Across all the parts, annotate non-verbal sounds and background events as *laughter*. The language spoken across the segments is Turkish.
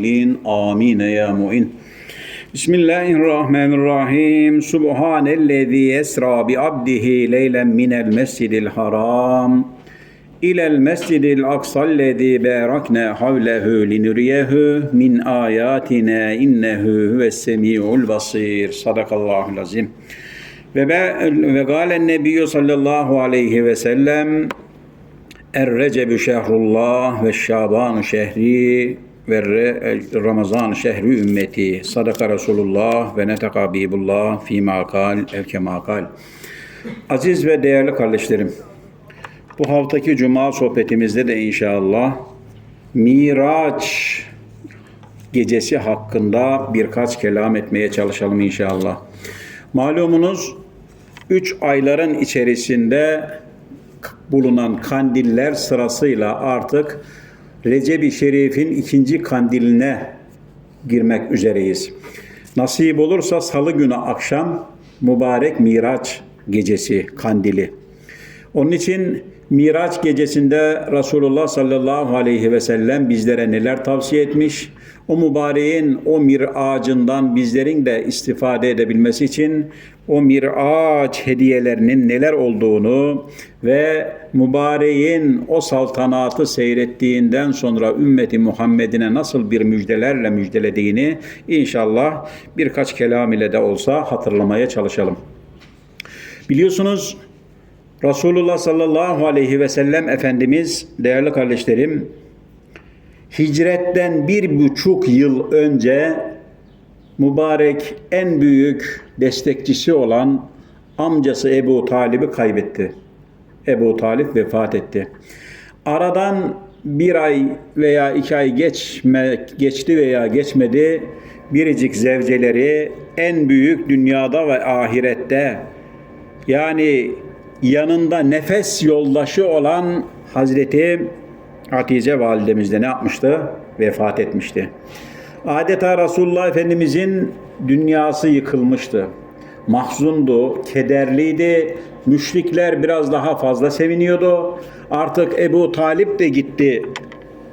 العاملين آمين يا معين بسم الله الرحمن الرحيم سبحان الذي يسرى بعبده ليلا من المسجد الحرام إلى المسجد الأقصى الذي باركنا حوله لنريه من آياتنا إنه هو السميع البصير صدق الله العظيم ve galen nebiyyü sallallahu aleyhi ve sellem Er-Recebü şehrullah ve şabanu şehri ve Ramazan şehri ümmeti. Sadaka Resulullah ve neteka Habibullah fîmâ kal ev kemâ kal. Aziz ve değerli kardeşlerim, bu haftaki cuma sohbetimizde de inşallah Miraç gecesi hakkında birkaç kelam etmeye çalışalım inşallah. Malumunuz üç ayların içerisinde bulunan kandiller sırasıyla artık Recep-i Şerif'in ikinci kandiline girmek üzereyiz. Nasip olursa salı günü akşam mübarek Miraç gecesi kandili. Onun için Miraç gecesinde Resulullah sallallahu aleyhi ve sellem bizlere neler tavsiye etmiş? O mübareğin o miracından bizlerin de istifade edebilmesi için o miraç hediyelerinin neler olduğunu ve mübareğin o saltanatı seyrettiğinden sonra ümmeti Muhammed'ine nasıl bir müjdelerle müjdelediğini inşallah birkaç kelam ile de olsa hatırlamaya çalışalım. Biliyorsunuz Resulullah sallallahu aleyhi ve sellem Efendimiz değerli kardeşlerim hicretten bir buçuk yıl önce mübarek en büyük destekçisi olan amcası Ebu Talib'i kaybetti. Ebu Talip vefat etti. Aradan bir ay veya iki ay geçme, geçti veya geçmedi biricik zevceleri en büyük dünyada ve ahirette yani yanında nefes yoldaşı olan Hazreti Hatice validemiz de ne yapmıştı? Vefat etmişti. Adeta Resulullah Efendimizin dünyası yıkılmıştı. Mahzundu, kederliydi. Müşrikler biraz daha fazla seviniyordu. Artık Ebu Talip de gitti.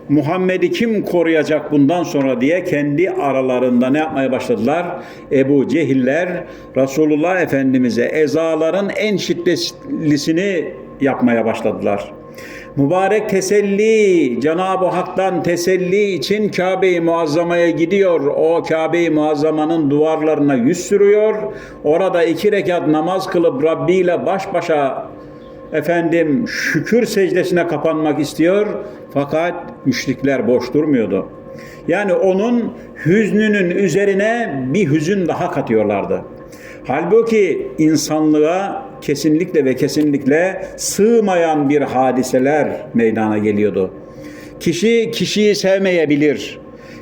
Muhammed'i kim koruyacak bundan sonra diye kendi aralarında ne yapmaya başladılar? Ebu Cehiller Resulullah Efendimiz'e ezaların en şiddetlisini yapmaya başladılar. Mübarek teselli, Cenab-ı Hak'tan teselli için Kabe-i Muazzama'ya gidiyor. O Kabe-i Muazzama'nın duvarlarına yüz sürüyor. Orada iki rekat namaz kılıp Rabbi ile baş başa efendim şükür secdesine kapanmak istiyor. Fakat müşrikler boş durmuyordu. Yani onun hüznünün üzerine bir hüzün daha katıyorlardı. Halbuki insanlığa kesinlikle ve kesinlikle sığmayan bir hadiseler meydana geliyordu. Kişi kişiyi sevmeyebilir.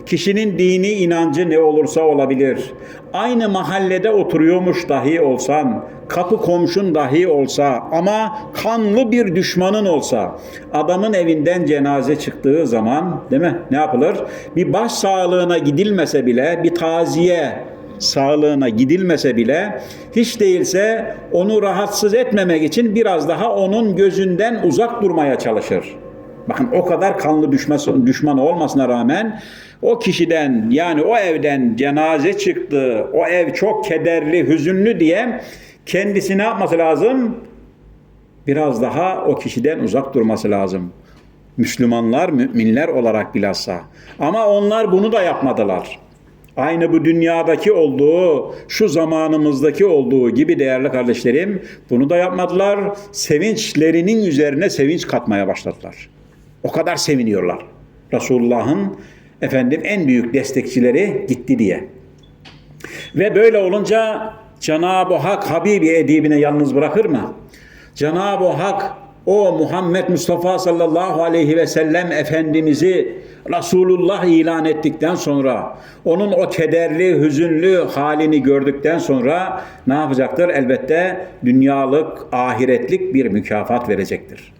Kişinin dini inancı ne olursa olabilir. Aynı mahallede oturuyormuş dahi olsan, kapı komşun dahi olsa ama kanlı bir düşmanın olsa, adamın evinden cenaze çıktığı zaman değil mi? Ne yapılır? Bir baş sağlığına gidilmese bile bir taziye sağlığına gidilmese bile hiç değilse onu rahatsız etmemek için biraz daha onun gözünden uzak durmaya çalışır. Bakın o kadar kanlı düşman, düşman olmasına rağmen o kişiden yani o evden cenaze çıktı, o ev çok kederli, hüzünlü diye kendisi ne yapması lazım? Biraz daha o kişiden uzak durması lazım. Müslümanlar, müminler olarak bilhassa. Ama onlar bunu da yapmadılar. Aynı bu dünyadaki olduğu, şu zamanımızdaki olduğu gibi değerli kardeşlerim bunu da yapmadılar. Sevinçlerinin üzerine sevinç katmaya başladılar. O kadar seviniyorlar. Resulullah'ın efendim en büyük destekçileri gitti diye. Ve böyle olunca Cenab-ı Hak Habibi edibine yalnız bırakır mı? Cenab-ı Hak o Muhammed Mustafa sallallahu aleyhi ve sellem Efendimiz'i Resulullah ilan ettikten sonra onun o kederli, hüzünlü halini gördükten sonra ne yapacaktır? Elbette dünyalık, ahiretlik bir mükafat verecektir.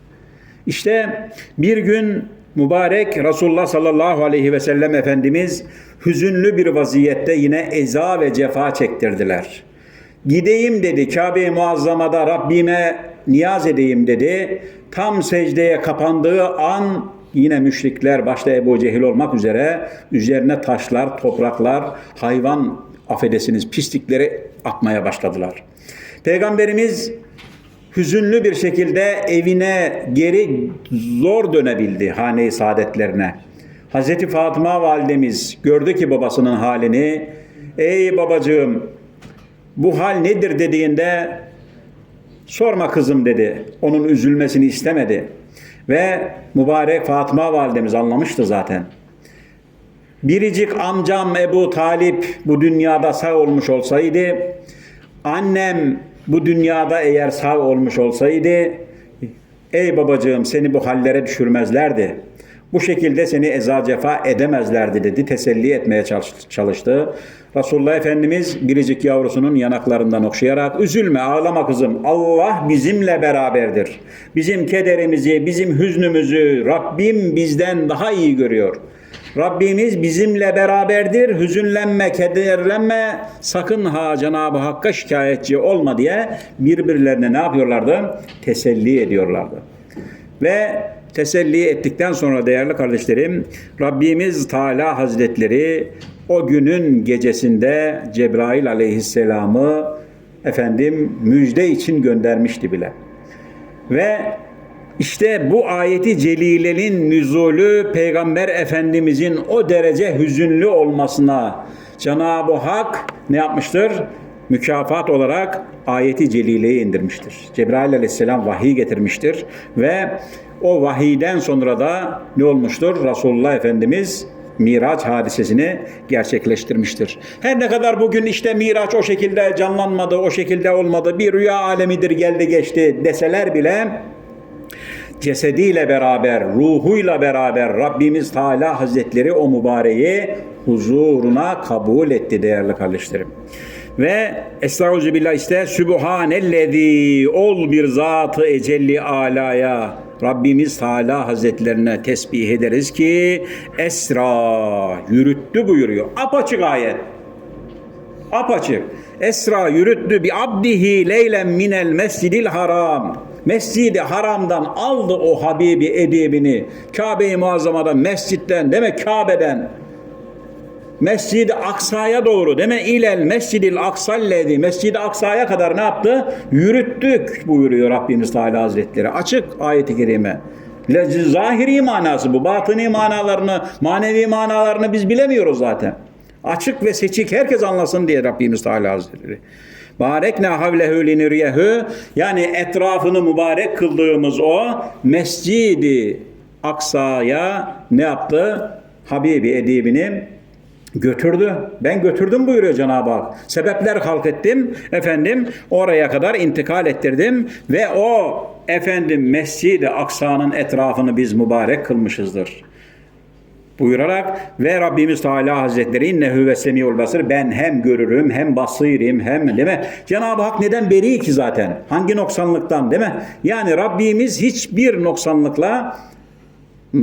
İşte bir gün mübarek Resulullah sallallahu aleyhi ve sellem Efendimiz hüzünlü bir vaziyette yine eza ve cefa çektirdiler. Gideyim dedi Kabe-i Muazzama'da Rabbime niyaz edeyim dedi. Tam secdeye kapandığı an yine müşrikler başta Ebu Cehil olmak üzere üzerine taşlar, topraklar, hayvan affedesiniz pislikleri atmaya başladılar. Peygamberimiz hüzünlü bir şekilde evine geri zor dönebildi hane-i saadetlerine. Hazreti Fatıma validemiz gördü ki babasının halini. Ey babacığım bu hal nedir dediğinde sorma kızım dedi. Onun üzülmesini istemedi. Ve mübarek Fatıma validemiz anlamıştı zaten. Biricik amcam Ebu Talip bu dünyada sağ olmuş olsaydı, annem bu dünyada eğer sağ olmuş olsaydı, ey babacığım seni bu hallere düşürmezlerdi. Bu şekilde seni eza cefa edemezlerdi dedi. Teselli etmeye çalış- çalıştı. Resulullah Efendimiz biricik yavrusunun yanaklarından okşayarak üzülme ağlama kızım Allah bizimle beraberdir. Bizim kederimizi, bizim hüznümüzü Rabbim bizden daha iyi görüyor. Rabbimiz bizimle beraberdir. Hüzünlenme, kederlenme. Sakın ha Cenab-ı Hakk'a şikayetçi olma diye birbirlerine ne yapıyorlardı? Teselli ediyorlardı. Ve teselli ettikten sonra değerli kardeşlerim Rabbimiz Teala Hazretleri o günün gecesinde Cebrail aleyhisselamı efendim müjde için göndermişti bile. Ve işte bu ayeti celilenin nüzulü Peygamber Efendimizin o derece hüzünlü olmasına Cenab-ı Hak ne yapmıştır? Mükafat olarak ayeti celileyi indirmiştir. Cebrail aleyhisselam vahiy getirmiştir ve o vahiyden sonra da ne olmuştur? Resulullah Efendimiz Miraç hadisesini gerçekleştirmiştir. Her ne kadar bugün işte Miraç o şekilde canlanmadı, o şekilde olmadı, bir rüya alemidir geldi geçti deseler bile cesediyle beraber, ruhuyla beraber Rabbimiz Teala Hazretleri o mübareği huzuruna kabul etti değerli kardeşlerim. Ve Estağfirullah işte Sübhanellezi ol bir zatı ecelli alaya Rabbimiz Teala Hazretlerine tesbih ederiz ki Esra yürüttü buyuruyor. Apaçık ayet. Apaçık. Esra yürüttü bi abdihi leylen minel mescidil haram. Mescidi haramdan aldı o Habibi edibini. Kabe-i Muazzama'dan, mescitten, demek Kabe'den. Mescid-i Aksa'ya doğru deme ilel Mescid-i Aksallezi Mescid-i Aksa'ya kadar ne yaptı? Yürüttük buyuruyor Rabbimiz Teala Hazretleri. Açık ayeti kerime. Zahiri manası bu. Batıni manalarını, manevi manalarını biz bilemiyoruz zaten. Açık ve seçik herkes anlasın diye Rabbimiz Teala Hazretleri. Barekna havlehu linuriyehu yani etrafını mübarek kıldığımız o Mescid-i Aksa'ya ne yaptı? Habibi edibini götürdü. Ben götürdüm buyuruyor Cenab-ı Hak. Sebepler halk ettim. Efendim oraya kadar intikal ettirdim ve o efendim Mescid-i Aksa'nın etrafını biz mübarek kılmışızdır. Buyurarak ve Rabbimiz Teala Hazretleri innehu ve semiul basır ben hem görürüm hem basirim hem değil mi? Cenab-ı Hak neden beri ki zaten? Hangi noksanlıktan değil mi? Yani Rabbimiz hiçbir noksanlıkla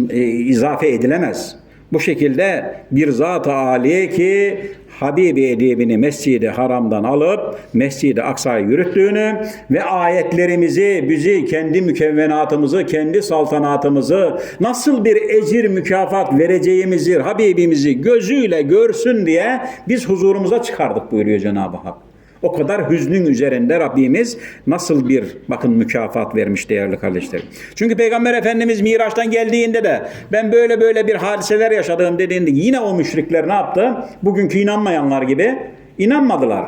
e, izafe edilemez. Bu şekilde bir zat-ı ki Habibi edibini Mescid-i Haram'dan alıp Mescid-i Aksa'ya yürüttüğünü ve ayetlerimizi, bizi, kendi mükevvenatımızı, kendi saltanatımızı nasıl bir ecir mükafat vereceğimizi, Habibimizi gözüyle görsün diye biz huzurumuza çıkardık buyuruyor Cenab-ı Hak. O kadar hüznün üzerinde Rabbimiz nasıl bir bakın mükafat vermiş değerli kardeşlerim. Çünkü Peygamber Efendimiz Miraç'tan geldiğinde de ben böyle böyle bir hadiseler yaşadığım dediğinde yine o müşrikler ne yaptı? Bugünkü inanmayanlar gibi inanmadılar.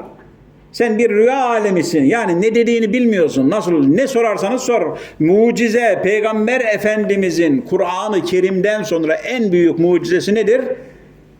Sen bir rüya alemisin. Yani ne dediğini bilmiyorsun. Nasıl ne sorarsanız sor. Mucize Peygamber Efendimizin Kur'an-ı Kerim'den sonra en büyük mucizesi nedir?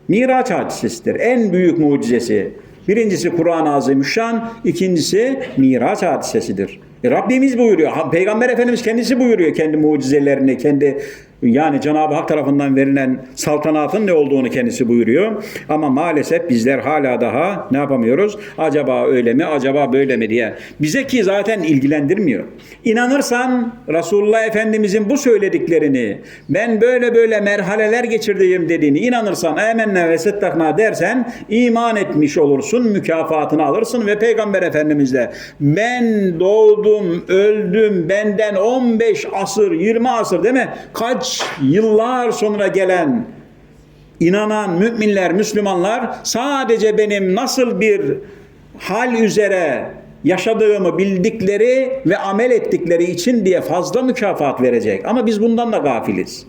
Miraç hadisesidir. En büyük mucizesi. Birincisi Kur'an-ı Azimüşşan, ikincisi Miraç hadisesidir. E Rabbimiz buyuruyor. Peygamber Efendimiz kendisi buyuruyor kendi mucizelerini, kendi yani Cenab-ı Hak tarafından verilen saltanatın ne olduğunu kendisi buyuruyor. Ama maalesef bizler hala daha ne yapamıyoruz? Acaba öyle mi, acaba böyle mi diye. Bize ki zaten ilgilendirmiyor. İnanırsan Resulullah Efendimizin bu söylediklerini, ben böyle böyle merhaleler geçirdiğim dediğini inanırsan, emenne ve settakna dersen iman etmiş olursun, mükafatını alırsın ve Peygamber Efendimiz de ben doğduğum doğdum, öldüm, benden 15 asır, 20 asır değil mi? Kaç yıllar sonra gelen inanan müminler, Müslümanlar sadece benim nasıl bir hal üzere yaşadığımı bildikleri ve amel ettikleri için diye fazla mükafat verecek. Ama biz bundan da gafiliz.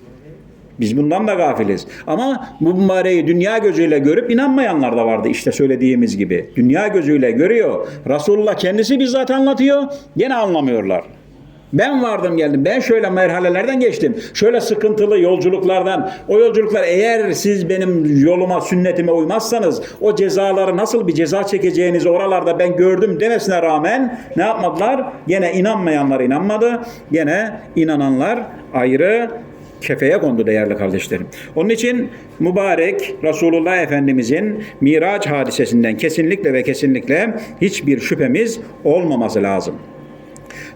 Biz bundan da gafiliz. Ama bu mübareği dünya gözüyle görüp inanmayanlar da vardı işte söylediğimiz gibi. Dünya gözüyle görüyor. Resulullah kendisi bizzat anlatıyor. Gene anlamıyorlar. Ben vardım geldim. Ben şöyle merhalelerden geçtim. Şöyle sıkıntılı yolculuklardan. O yolculuklar eğer siz benim yoluma, sünnetime uymazsanız o cezaları nasıl bir ceza çekeceğinizi oralarda ben gördüm demesine rağmen ne yapmadılar? Gene inanmayanlar inanmadı. Gene inananlar ayrı kefeye kondu değerli kardeşlerim. Onun için mübarek Resulullah Efendimizin Miraç hadisesinden kesinlikle ve kesinlikle hiçbir şüphemiz olmaması lazım.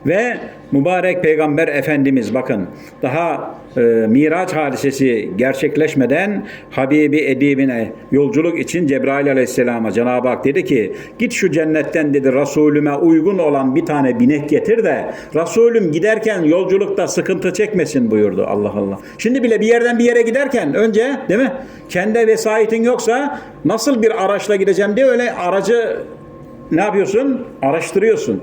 Ve mübarek peygamber efendimiz bakın daha e, Miraç hadisesi gerçekleşmeden Habibi edibine yolculuk için Cebrail aleyhisselama Cenab-ı Hak dedi ki git şu cennetten dedi Resulüme uygun olan bir tane binek getir de Resulüm giderken yolculukta sıkıntı çekmesin buyurdu Allah Allah. Şimdi bile bir yerden bir yere giderken önce değil mi kendi vesayetin yoksa nasıl bir araçla gideceğim diye öyle aracı ne yapıyorsun? Araştırıyorsun.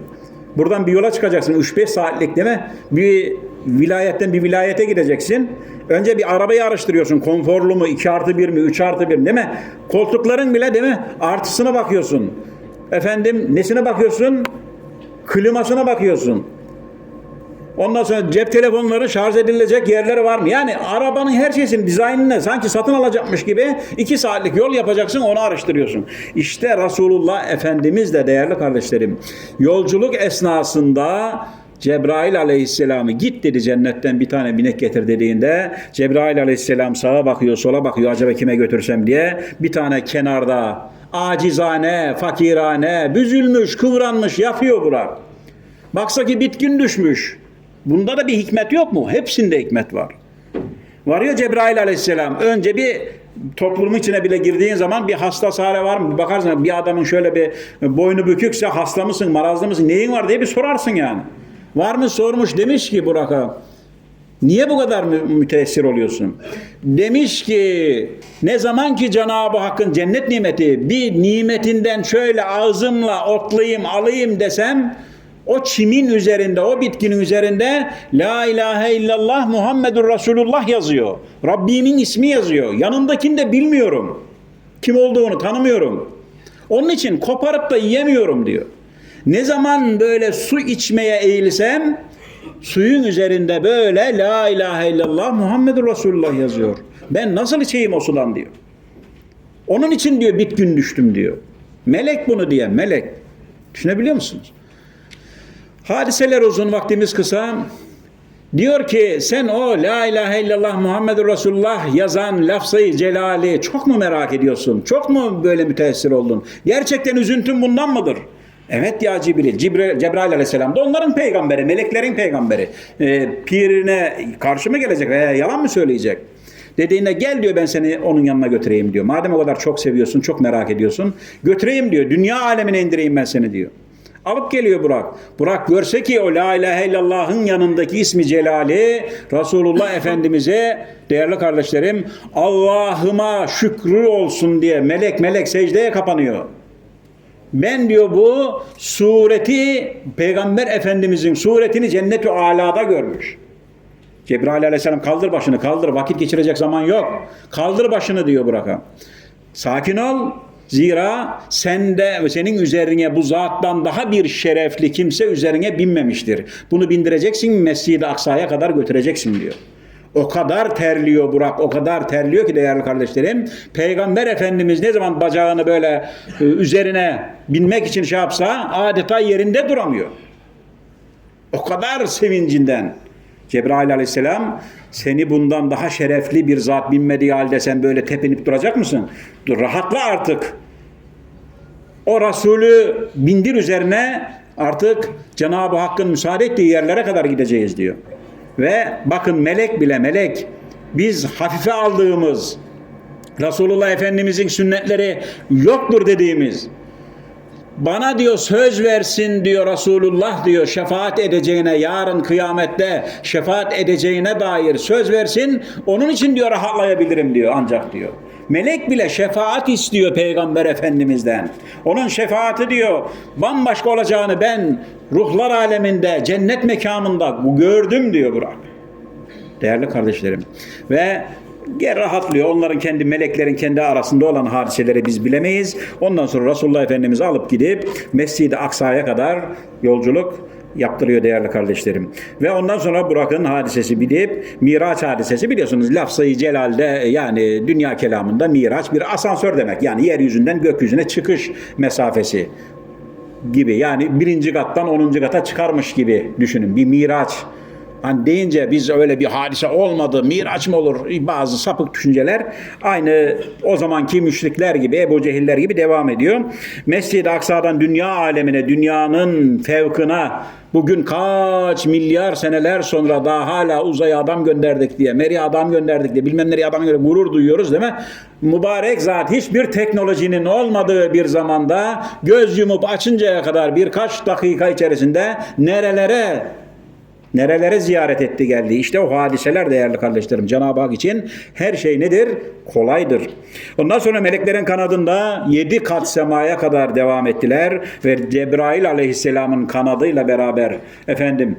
Buradan bir yola çıkacaksın 3-5 saatlik değil mi? Bir vilayetten bir vilayete gideceksin. Önce bir arabayı araştırıyorsun. Konforlu mu? 2 artı 1 mi? 3 artı 1 değil mi? Koltukların bile değil mi? Artısına bakıyorsun. Efendim nesine bakıyorsun? Klimasına bakıyorsun. Ondan sonra cep telefonları şarj edilecek yerleri var mı? Yani arabanın her şeysinin dizaynını sanki satın alacakmış gibi iki saatlik yol yapacaksın onu araştırıyorsun. İşte Resulullah Efendimiz de değerli kardeşlerim yolculuk esnasında Cebrail aleyhisselamı git dedi cennetten bir tane binek getir dediğinde Cebrail aleyhisselam sağa bakıyor sola bakıyor acaba kime götürsem diye bir tane kenarda acizane, fakirane, büzülmüş, kıvranmış yapıyor Burak. Baksa ki bitkin düşmüş. Bunda da bir hikmet yok mu? Hepsinde hikmet var. Var ya Cebrail aleyhisselam. Önce bir toplumun içine bile girdiğin zaman bir hasta sare var mı? Bakarsın bir adamın şöyle bir boynu bükükse hasta mısın, marazlı mısın, neyin var diye bir sorarsın yani. Var mı sormuş demiş ki Burak'a. Niye bu kadar mü- müteessir oluyorsun? Demiş ki ne zaman ki Cenab-ı Hakk'ın cennet nimeti bir nimetinden şöyle ağzımla otlayayım alayım desem o çimin üzerinde, o bitkinin üzerinde La ilahe illallah Muhammedur Resulullah yazıyor. Rabbimin ismi yazıyor. Yanındakini de bilmiyorum. Kim olduğunu tanımıyorum. Onun için koparıp da yiyemiyorum diyor. Ne zaman böyle su içmeye eğilsem suyun üzerinde böyle La ilahe illallah Muhammedur Resulullah yazıyor. Ben nasıl içeyim o sudan diyor. Onun için diyor bitkin düştüm diyor. Melek bunu diye melek. Düşünebiliyor musunuz? Hadiseler uzun, vaktimiz kısa. Diyor ki sen o La ilahe illallah Muhammedur Resulullah yazan lafzayı celali çok mu merak ediyorsun? Çok mu böyle müteessir oldun? Gerçekten üzüntün bundan mıdır? Evet ya Cibril, Cibril Cebrail aleyhisselam da onların peygamberi, meleklerin peygamberi. Ee, pirine karşı mı gelecek veya yalan mı söyleyecek? Dediğinde gel diyor ben seni onun yanına götüreyim diyor. Madem o kadar çok seviyorsun, çok merak ediyorsun. Götüreyim diyor. Dünya alemine indireyim ben seni diyor. Alıp geliyor Burak. Burak görse ki o La ilahe illallah'ın yanındaki ismi celali Resulullah *laughs* Efendimiz'e değerli kardeşlerim Allah'ıma şükrü olsun diye melek melek secdeye kapanıyor. Ben diyor bu sureti Peygamber Efendimiz'in suretini cennet-i alada görmüş. Cebrail aleyhisselam kaldır başını kaldır vakit geçirecek zaman yok. Kaldır başını diyor Burak'a. Sakin ol. Zira sende senin üzerine bu zattan daha bir şerefli kimse üzerine binmemiştir. Bunu bindireceksin Mescid-i Aksa'ya kadar götüreceksin diyor. O kadar terliyor Burak, o kadar terliyor ki değerli kardeşlerim. Peygamber Efendimiz ne zaman bacağını böyle e, üzerine binmek için şey yapsa adeta yerinde duramıyor. O kadar sevincinden. Cebrail aleyhisselam seni bundan daha şerefli bir zat binmediği halde sen böyle tepinip duracak mısın? Dur rahatla artık. O Resulü bindir üzerine artık Cenab-ı Hakk'ın müsaade ettiği yerlere kadar gideceğiz diyor. Ve bakın melek bile melek biz hafife aldığımız Resulullah Efendimizin sünnetleri yoktur dediğimiz bana diyor söz versin diyor Resulullah diyor şefaat edeceğine yarın kıyamette şefaat edeceğine dair söz versin onun için diyor rahatlayabilirim diyor ancak diyor. Melek bile şefaat istiyor Peygamber Efendimiz'den. Onun şefaati diyor bambaşka olacağını ben ruhlar aleminde cennet mekanında gördüm diyor Burak. Değerli kardeşlerim. Ve Ger rahatlıyor. Onların kendi meleklerin kendi arasında olan hadiseleri biz bilemeyiz. Ondan sonra Resulullah Efendimiz'i alıp gidip Mescid-i Aksa'ya kadar yolculuk yaptırıyor değerli kardeşlerim. Ve ondan sonra Burak'ın hadisesi bilip Miraç hadisesi biliyorsunuz lafzayı celalde yani dünya kelamında Miraç bir asansör demek. Yani yeryüzünden gökyüzüne çıkış mesafesi gibi. Yani birinci kattan onuncu kata çıkarmış gibi düşünün. Bir miraç. Hani deyince biz öyle bir hadise olmadı, miraç mı olur bazı sapık düşünceler aynı o zamanki müşrikler gibi, Ebu Cehiller gibi devam ediyor. Mescid-i Aksa'dan dünya alemine, dünyanın fevkına bugün kaç milyar seneler sonra daha hala uzaya adam gönderdik diye, Meri adam gönderdik diye, bilmem nereye adam gönderdik gurur duyuyoruz değil mi? Mübarek zat hiçbir teknolojinin olmadığı bir zamanda göz yumup açıncaya kadar birkaç dakika içerisinde nerelere Nerelere ziyaret etti geldi. İşte o hadiseler değerli kardeşlerim. Cenab-ı Hak için her şey nedir? Kolaydır. Ondan sonra meleklerin kanadında yedi kat semaya kadar devam ettiler. Ve Cebrail aleyhisselamın kanadıyla beraber efendim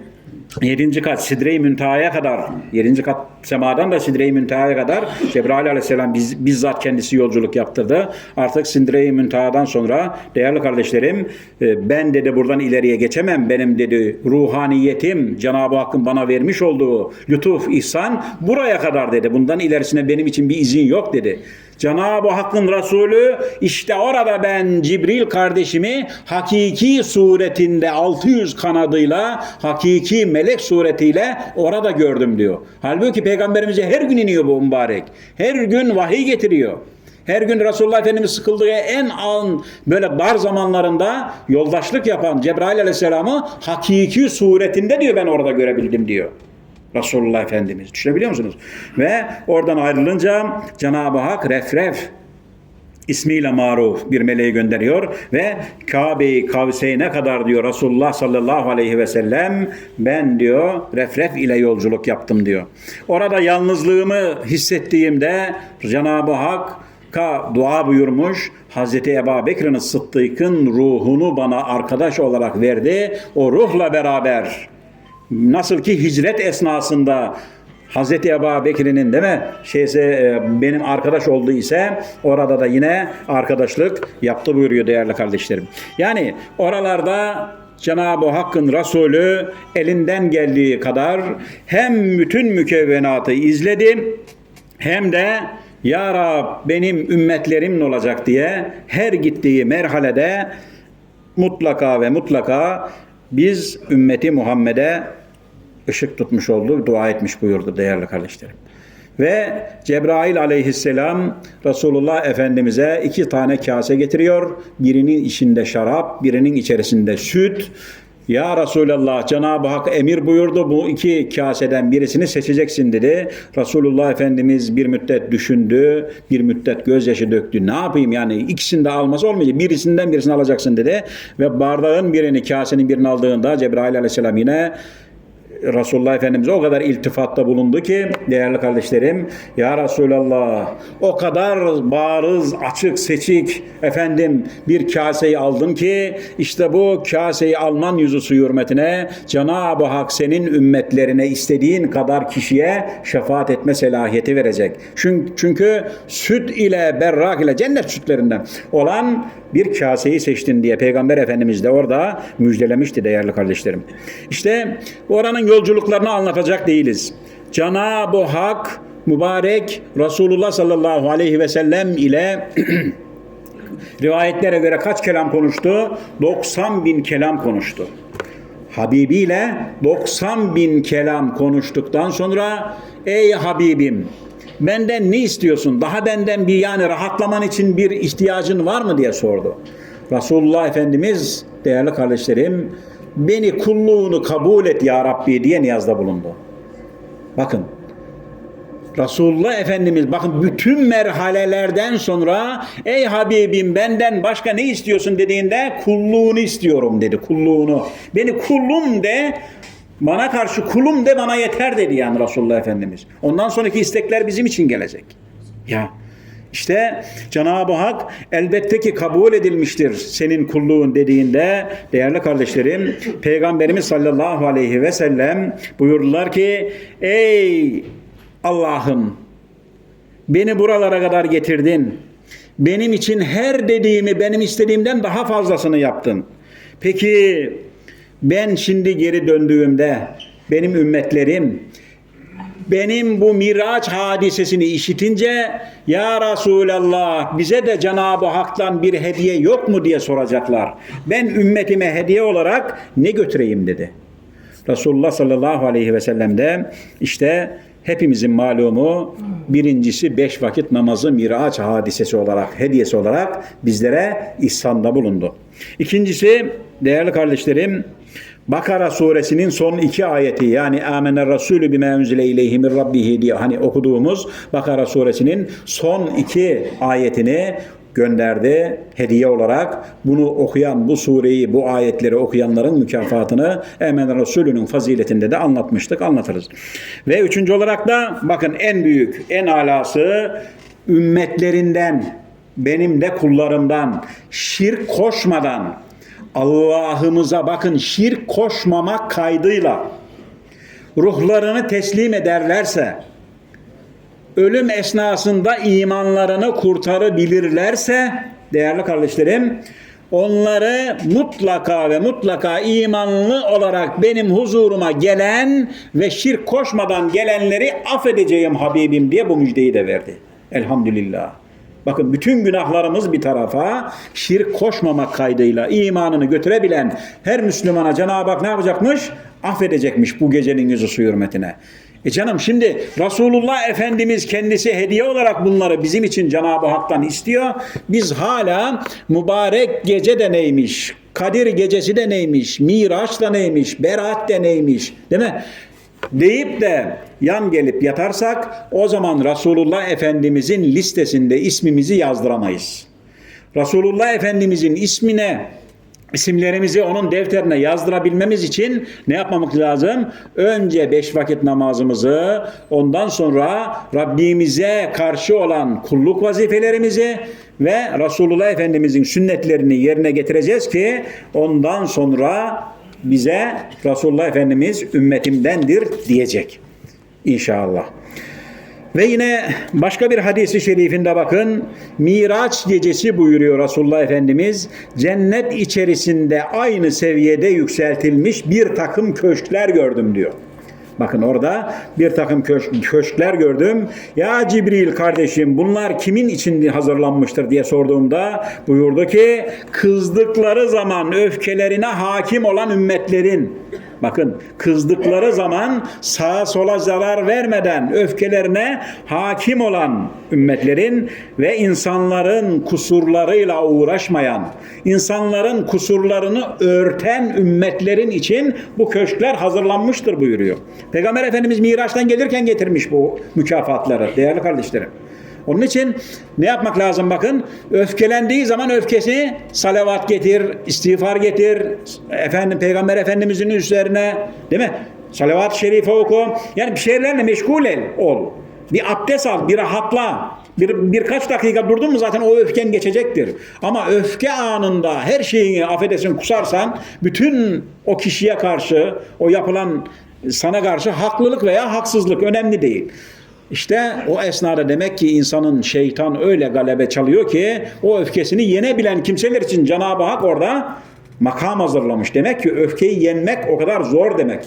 Yedinci kat Sidre-i Münteha'ya kadar, yedinci kat semadan da Sidre-i Münteha'ya kadar Cebrail aleyhisselam biz, bizzat kendisi yolculuk yaptırdı. Artık Sidre-i Münteha'dan sonra değerli kardeşlerim e, ben dedi buradan ileriye geçemem. Benim dedi ruhaniyetim Cenab-ı Hakk'ın bana vermiş olduğu lütuf, ihsan buraya kadar dedi. Bundan ilerisine benim için bir izin yok dedi. Cenab-ı Hakk'ın Resulü işte orada ben Cibril kardeşimi hakiki suretinde 600 kanadıyla hakiki melek suretiyle orada gördüm diyor. Halbuki peygamberimize her gün iniyor bu mübarek. Her gün vahiy getiriyor. Her gün Resulullah Efendimiz sıkıldığı en an böyle dar zamanlarında yoldaşlık yapan Cebrail Aleyhisselam'ı hakiki suretinde diyor ben orada görebildim diyor. Resulullah Efendimiz. Düşünebiliyor musunuz? Ve oradan ayrılınca Cenab-ı Hak refref ismiyle maruf bir meleği gönderiyor ve Kabe-i Kavseyn'e kadar diyor Resulullah sallallahu aleyhi ve sellem ben diyor refref ile yolculuk yaptım diyor. Orada yalnızlığımı hissettiğimde Cenab-ı Hak ka dua buyurmuş. Hazreti Ebu Bekir'in Sıddık'ın ruhunu bana arkadaş olarak verdi. O ruhla beraber nasıl ki hicret esnasında Hazreti Ebu Bekir'in değil mi şeyse e, benim arkadaş olduğu ise orada da yine arkadaşlık yaptı buyuruyor değerli kardeşlerim. Yani oralarda Cenab-ı Hakk'ın Resulü elinden geldiği kadar hem bütün mükevvenatı izledi hem de ya Rab benim ümmetlerim ne olacak diye her gittiği merhalede mutlaka ve mutlaka biz ümmeti Muhammed'e ışık tutmuş oldu, dua etmiş buyurdu değerli kardeşlerim. Ve Cebrail aleyhisselam Resulullah Efendimiz'e iki tane kase getiriyor. Birinin içinde şarap, birinin içerisinde süt. Ya Resulallah Cenab-ı Hak emir buyurdu bu iki kaseden birisini seçeceksin dedi. Resulullah Efendimiz bir müddet düşündü, bir müddet gözyaşı döktü. Ne yapayım yani ikisini de alması olmayacak. Birisinden birisini alacaksın dedi. Ve bardağın birini, kasenin birini aldığında Cebrail aleyhisselam yine Resulullah Efendimiz o kadar iltifatta bulundu ki değerli kardeşlerim ya Resulallah o kadar bariz açık seçik efendim bir kaseyi aldın ki işte bu kaseyi alman yüzü hürmetine Cenab-ı Hak senin ümmetlerine istediğin kadar kişiye şefaat etme selahiyeti verecek. Çünkü, çünkü süt ile berrak ile cennet sütlerinden olan bir kaseyi seçtin diye Peygamber Efendimiz de orada müjdelemişti değerli kardeşlerim. İşte oranın yolculuklarını anlatacak değiliz. Cenab-ı Hak mübarek Resulullah sallallahu aleyhi ve sellem ile *clears throat* rivayetlere göre kaç kelam konuştu? 90 bin kelam konuştu. Habibi ile 90 bin kelam konuştuktan sonra ey Habibim benden ne istiyorsun? Daha benden bir yani rahatlaman için bir ihtiyacın var mı diye sordu. Resulullah Efendimiz değerli kardeşlerim beni kulluğunu kabul et ya Rabbi diye niyazda bulundu. Bakın Resulullah Efendimiz bakın bütün merhalelerden sonra ey Habibim benden başka ne istiyorsun dediğinde kulluğunu istiyorum dedi kulluğunu. Beni kullum de bana karşı kulum de bana yeter dedi yani Resulullah Efendimiz. Ondan sonraki istekler bizim için gelecek. Ya işte Cenab-ı Hak elbette ki kabul edilmiştir senin kulluğun dediğinde değerli kardeşlerim Peygamberimiz sallallahu aleyhi ve sellem buyurdular ki ey Allah'ım beni buralara kadar getirdin. Benim için her dediğimi benim istediğimden daha fazlasını yaptın. Peki ben şimdi geri döndüğümde benim ümmetlerim benim bu Miraç hadisesini işitince ya Resulallah bize de Cenab-ı Hak'tan bir hediye yok mu diye soracaklar. Ben ümmetime hediye olarak ne götüreyim dedi. Resulullah sallallahu aleyhi ve sellem de işte hepimizin malumu birincisi beş vakit namazı Miraç hadisesi olarak, hediyesi olarak bizlere ihsanda bulundu. İkincisi değerli kardeşlerim Bakara suresinin son iki ayeti yani Amener Resulü bime unzile ileyhi rabbihi diye hani okuduğumuz Bakara suresinin son iki ayetini gönderdi hediye olarak. Bunu okuyan, bu sureyi, bu ayetleri okuyanların mükafatını Emen Resulü'nün faziletinde de anlatmıştık, anlatırız. Ve üçüncü olarak da bakın en büyük, en alası ümmetlerinden, benim de kullarımdan şirk koşmadan Allah'ımıza bakın şirk koşmamak kaydıyla ruhlarını teslim ederlerse ölüm esnasında imanlarını kurtarabilirlerse değerli kardeşlerim onları mutlaka ve mutlaka imanlı olarak benim huzuruma gelen ve şirk koşmadan gelenleri affedeceğim Habibim diye bu müjdeyi de verdi. Elhamdülillah. Bakın bütün günahlarımız bir tarafa şirk koşmamak kaydıyla imanını götürebilen her Müslümana Cenab-ı Hak ne yapacakmış? Affedecekmiş bu gecenin yüzü su hürmetine. E canım şimdi Resulullah Efendimiz kendisi hediye olarak bunları bizim için Cenab-ı Hak'tan istiyor. Biz hala mübarek gece de neymiş, Kadir gecesi de neymiş, Miraç da neymiş, Berat de neymiş değil mi? deyip de yan gelip yatarsak o zaman Resulullah Efendimizin listesinde ismimizi yazdıramayız. Resulullah Efendimizin ismine isimlerimizi onun defterine yazdırabilmemiz için ne yapmamız lazım? Önce beş vakit namazımızı, ondan sonra Rabbimize karşı olan kulluk vazifelerimizi ve Resulullah Efendimizin sünnetlerini yerine getireceğiz ki ondan sonra bize Resulullah Efendimiz ümmetimdendir diyecek. İnşallah. Ve yine başka bir hadisi şerifinde bakın Miraç gecesi buyuruyor Resulullah Efendimiz cennet içerisinde aynı seviyede yükseltilmiş bir takım köşkler gördüm diyor. Bakın orada bir takım köşk, köşkler gördüm. Ya Cibril kardeşim bunlar kimin için hazırlanmıştır diye sorduğumda buyurdu ki kızdıkları zaman öfkelerine hakim olan ümmetlerin Bakın kızdıkları zaman sağa sola zarar vermeden öfkelerine hakim olan ümmetlerin ve insanların kusurlarıyla uğraşmayan, insanların kusurlarını örten ümmetlerin için bu köşkler hazırlanmıştır buyuruyor. Peygamber Efendimiz Miraç'tan gelirken getirmiş bu mükafatları değerli kardeşlerim. Onun için ne yapmak lazım bakın? Öfkelendiği zaman öfkesi salavat getir, istiğfar getir. Efendim Peygamber Efendimizin üzerine değil mi? Salavat-ı şerife oku. Yani bir şeylerle meşgul el, ol. Bir abdest al, bir rahatla. Bir, birkaç dakika durdun mu zaten o öfken geçecektir. Ama öfke anında her şeyini affedersin kusarsan bütün o kişiye karşı o yapılan sana karşı haklılık veya haksızlık önemli değil. İşte o esnada demek ki insanın şeytan öyle galebe çalıyor ki o öfkesini yenebilen kimseler için Cenab-ı Hak orada makam hazırlamış. Demek ki öfkeyi yenmek o kadar zor demek.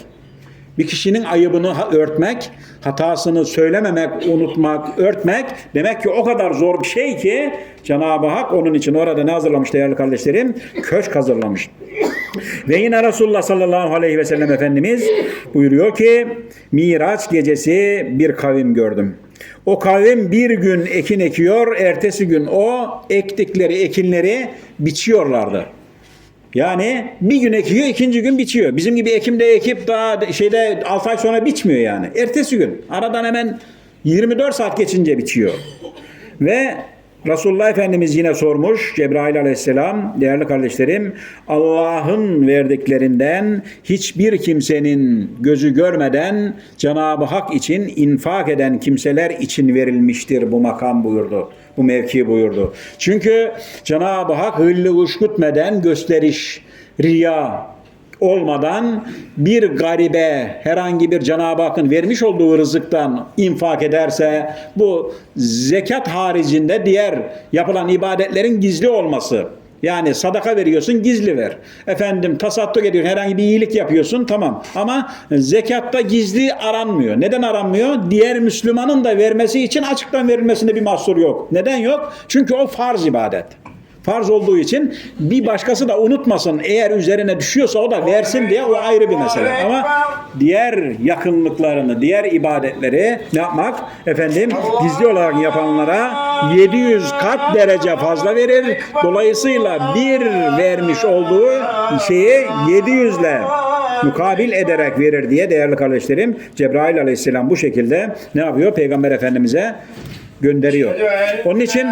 Bir kişinin ayıbını örtmek, hatasını söylememek, unutmak, örtmek demek ki o kadar zor bir şey ki Cenab-ı Hak onun için orada ne hazırlamış değerli kardeşlerim? Köşk hazırlamış. Ve yine Resulullah sallallahu aleyhi ve sellem Efendimiz buyuruyor ki Miraç gecesi bir kavim gördüm. O kavim bir gün ekin ekiyor, ertesi gün o ektikleri ekinleri biçiyorlardı. Yani bir gün ekiyor, ikinci gün biçiyor. Bizim gibi ekimde ekip daha şeyde 6 ay sonra biçmiyor yani. Ertesi gün. Aradan hemen 24 saat geçince bitiyor. Ve Resulullah Efendimiz yine sormuş Cebrail aleyhisselam değerli kardeşlerim Allah'ın verdiklerinden hiçbir kimsenin gözü görmeden Cenab-ı Hak için infak eden kimseler için verilmiştir bu makam buyurdu. Bu mevki buyurdu. Çünkü Cenab-ı Hak hıllı uşkutmeden gösteriş, riya, olmadan bir garibe herhangi bir Cenab-ı Hakk'ın vermiş olduğu rızıktan infak ederse bu zekat haricinde diğer yapılan ibadetlerin gizli olması. Yani sadaka veriyorsun gizli ver. Efendim tasadduk ediyorsun herhangi bir iyilik yapıyorsun tamam. Ama zekatta gizli aranmıyor. Neden aranmıyor? Diğer Müslümanın da vermesi için açıktan verilmesinde bir mahsur yok. Neden yok? Çünkü o farz ibadet. Farz olduğu için bir başkası da unutmasın. Eğer üzerine düşüyorsa o da versin diye o ayrı bir mesele. Ama diğer yakınlıklarını, diğer ibadetleri ne yapmak? Efendim gizli olarak yapanlara 700 kat derece fazla verir. Dolayısıyla bir vermiş olduğu şeyi 700 ile mukabil ederek verir diye değerli kardeşlerim Cebrail aleyhisselam bu şekilde ne yapıyor? Peygamber Efendimiz'e gönderiyor. Onun için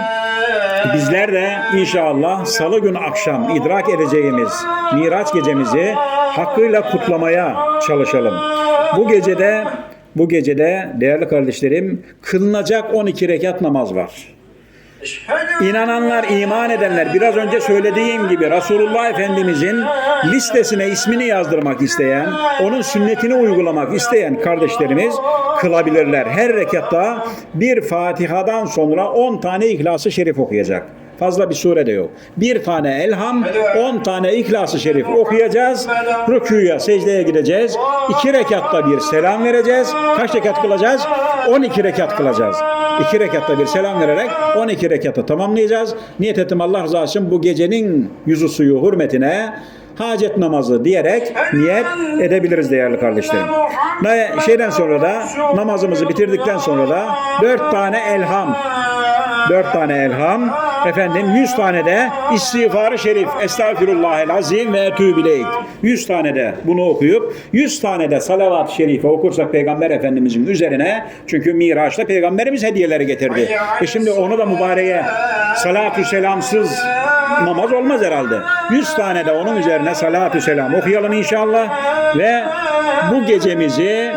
bizler de inşallah salı günü akşam idrak edeceğimiz Miraç gecemizi hakkıyla kutlamaya çalışalım. Bu gecede bu gecede değerli kardeşlerim kılınacak 12 rekat namaz var. İnananlar, iman edenler biraz önce söylediğim gibi Resulullah Efendimizin listesine ismini yazdırmak isteyen, onun sünnetini uygulamak isteyen kardeşlerimiz kılabilirler. Her rekatta bir Fatiha'dan sonra 10 tane İhlas-ı Şerif okuyacak. Fazla bir sure de yok. Bir tane elham, 10 tane İhlas-ı Şerif okuyacağız. Rüküya, secdeye gideceğiz. İki rekatta bir selam vereceğiz. Kaç rekat kılacağız? 12 rekat kılacağız. İki rekatta bir selam vererek 12 rekatı tamamlayacağız. Niyet ettim Allah rızası için bu gecenin yüzü suyu hürmetine hacet namazı diyerek niyet edebiliriz değerli kardeşlerim. Şeyden sonra da namazımızı bitirdikten sonra da dört tane elham dört tane elham, efendim yüz tane de istiğfarı şerif, estağfirullahel azim ve etûbileyk. Yüz tane de bunu okuyup, yüz tane de salavat-ı şerife okursak Peygamber Efendimizin üzerine, çünkü Miraç'ta Peygamberimiz hediyeleri getirdi. E şimdi onu da mübareğe salatü selamsız namaz olmaz herhalde. Yüz tane de onun üzerine salatü selam okuyalım inşallah ve bu gecemizi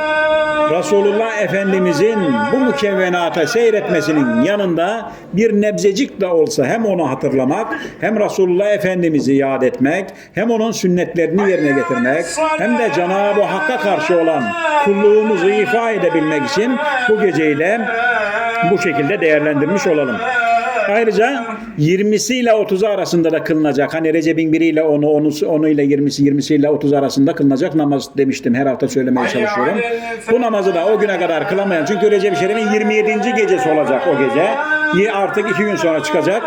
Resulullah Efendimizin bu mükevvenata seyretmesinin yanında bir nebzecik de olsa hem onu hatırlamak, hem Resulullah Efendimiz'i yad etmek, hem onun sünnetlerini yerine getirmek, hem de Cenab-ı Hakk'a karşı olan kulluğumuzu ifa edebilmek için bu geceyi de bu şekilde değerlendirmiş olalım. Ayrıca 20'si ile 30'u arasında da kılınacak. Hani Recep'in 1 ile 10'u, 10'u, 10'u ile 20'si, 20'si ile 30 arasında kılınacak namaz demiştim. Her hafta söylemeye çalışıyorum. Bu namazı da o güne kadar kılamayan. Çünkü Recep-i Şerif'in 27. gecesi olacak o gece. Artık iki gün sonra çıkacak.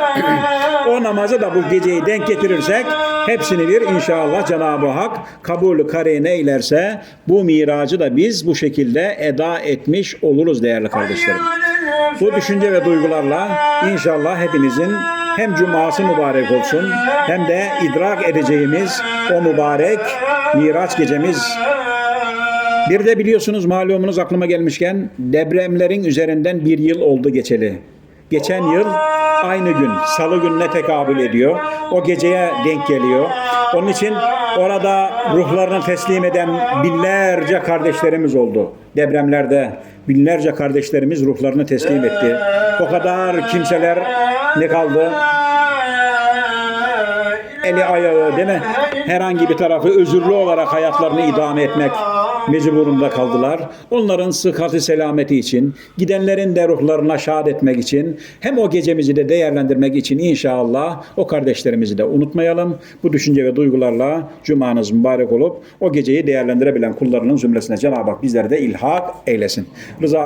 *clears throat* o namazı da bu geceyi denk getirirsek hepsini bir inşallah Cenab-ı Hak kabulü karine eylerse bu miracı da biz bu şekilde eda etmiş oluruz değerli kardeşlerim. Bu düşünce ve duygularla inşallah hepinizin hem cuması mübarek olsun hem de idrak edeceğimiz o mübarek Miraç gecemiz bir de biliyorsunuz malumunuz aklıma gelmişken depremlerin üzerinden bir yıl oldu geçeli. Geçen yıl aynı gün salı gününe tekabül ediyor. O geceye denk geliyor. Onun için orada ruhlarını teslim eden binlerce kardeşlerimiz oldu. Depremlerde binlerce kardeşlerimiz ruhlarını teslim etti. O kadar kimseler ne kaldı? eli ayağı değil mi? Herhangi bir tarafı özürlü olarak hayatlarını idame etmek mecburunda kaldılar. Onların sıhhati selameti için, gidenlerin de ruhlarına şad etmek için, hem o gecemizi de değerlendirmek için inşallah o kardeşlerimizi de unutmayalım. Bu düşünce ve duygularla cumanız mübarek olup o geceyi değerlendirebilen kullarının zümresine Cenab-ı Hak bizleri de ilhak eylesin. Rıza